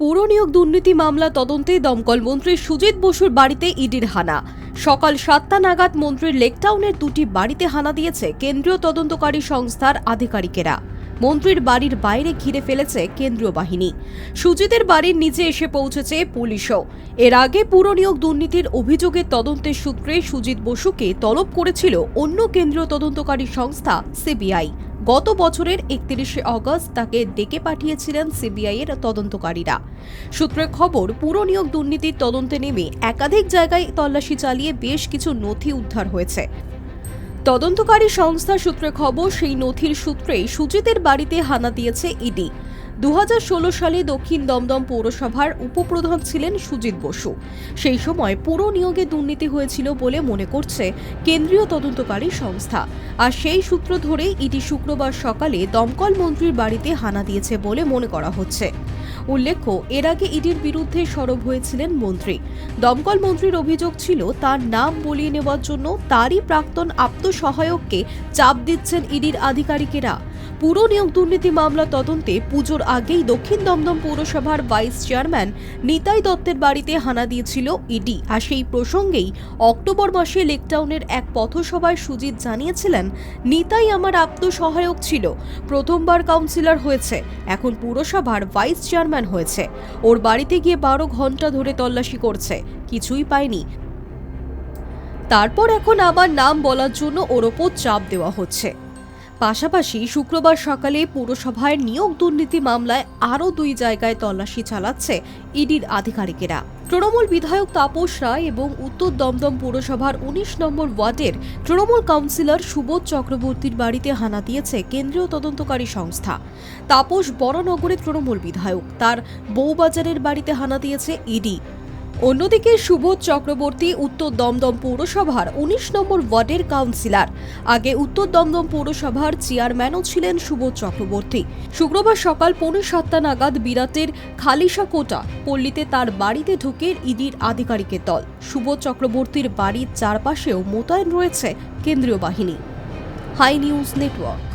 পুর নিয়োগ দুর্নীতি মামলা তদন্তে দমকল মন্ত্রী সুজিত বসুর বাড়িতে ইডির হানা। সকাল সাতটা নাগাদ মন্ত্রীর লেকটাউনের দুটি বাড়িতে হানা দিয়েছে কেন্দ্রীয় তদন্তকারী সংস্থার আধিকারিকেরা। মন্ত্রীর বাড়ির বাইরে ঘিরে ফেলেছে কেন্দ্রীয় বাহিনী। সুজিতের বাড়ির নিচে এসে পৌঁছেছে পুলিশও। এর আগে পুর নিয়োগ দুর্নীতির অভিযোগের তদন্তের সূত্রে সুজিত বসুকে তলব করেছিল অন্য কেন্দ্রীয় তদন্তকারী সংস্থা সিবিআই। গত বছরের একত্রিশে অগস্ট তাকে ডেকে পাঠিয়েছিলেন সিবিআইয়ের তদন্তকারীরা। সূত্রে খবর, পুর নিয়োগ দুর্নীতির তদন্তে নেমে একাধিক জায়গায় তল্লাশি চালিয়ে বেশ কিছু নথি উদ্ধার হয়েছে। তদন্তকারী সংস্থা সূত্রে খবর, সেই নথির সূত্রেই সুজিতের বাড়িতে হানা দিয়েছে ইডি। দু হাজার ষোলো সালে দক্ষিণ দমদম পৌরসভার উপপ্রধান ছিলেন সুজিত বসু। সেই সময় পুরো নিয়োগে দুর্নীতি হয়েছিল বলে মনে করছে কেন্দ্রীয় তদন্তকারী সংস্থা। আর সেই সূত্র ধরে ইডি শুক্রবার সকালে দমকল মন্ত্রীর বাড়িতে হানা দিয়েছে বলে মনে করা হচ্ছে। উল্লেখ্য, এর আগে ইডির বিরুদ্ধে সরব হয়েছিলেন মন্ত্রী। দমকল মন্ত্রীর অভিযোগ ছিল, তার নাম বলিয়ে নেওয়ার জন্য তারই প্রাক্তন আত্মসহায়ককে চাপ দিচ্ছেন ইডির আধিকারিকেরা। পুরো নিয়োগ দুর্নীতি মামলা তদন্তে পুজোর আগেই দক্ষিণ দমদম পৌরসভার ভাইস চেয়ারম্যান নিতাই দত্তের বাড়িতে হানা দিয়েছিল ইডি। আর সেই প্রসঙ্গেই অক্টোবর মাসে লেকটাউনের এক পথসভায় সুজিত জানিয়েছিলেন, নিতাই আমার আত্মসহায়ক ছিল, প্রথমবার কাউন্সিলর হয়েছে। এখন পুরসভার ভাইস চেয়ারম্যান হয়েছে। ওর বাড়িতে গিয়ে বারো ঘণ্টা ধরে তল্লাশি করছে। কিছুই পায়নি। তারপর এখন আমার নাম বলার জন্য ওর ওপর চাপ দেওয়া হচ্ছে। পাশাপাশি শুক্রবার সকালে পুরসভায় নিয়োগ দুর্নীতি মামলায় আরও দুই জায়গায় তল্লাশি চালাচ্ছে ইডির আধিকারিকেরা। তৃণমূল বিধায়ক তাপস রায় এবং উত্তর দমদম পুরসভার উনিশ নম্বর ওয়ার্ডের তৃণমূল কাউন্সিলর সুবোধ চক্রবর্তীর বাড়িতে হানা দিয়েছে কেন্দ্রীয় তদন্তকারী সংস্থা। তাপস বড়নগরে তৃণমূল বিধায়ক, তার বউবাজারের বাড়িতে হানা দিয়েছে ইডি। অন্যদিকে সুবোধ চক্রবর্তী উত্তর দমদম পৌরসভার উনিশ নম্বর ওয়ার্ডের কাউন্সিলর। আগে উত্তর দমদম পৌরসভার চেয়ারম্যানও ছিলেন সুবোধ চক্রবর্তী। শুক্রবার সকাল পৌনে সাতটা নাগাদ বিরাটের খালিশা কোটা পল্লীতে তার বাড়িতে ঢুকে ইডির আধিকারিকের দল। সুবোধ চক্রবর্তীর বাড়ির চারপাশেও মোতায়েন রয়েছে কেন্দ্রীয় বাহিনী। Hi news network.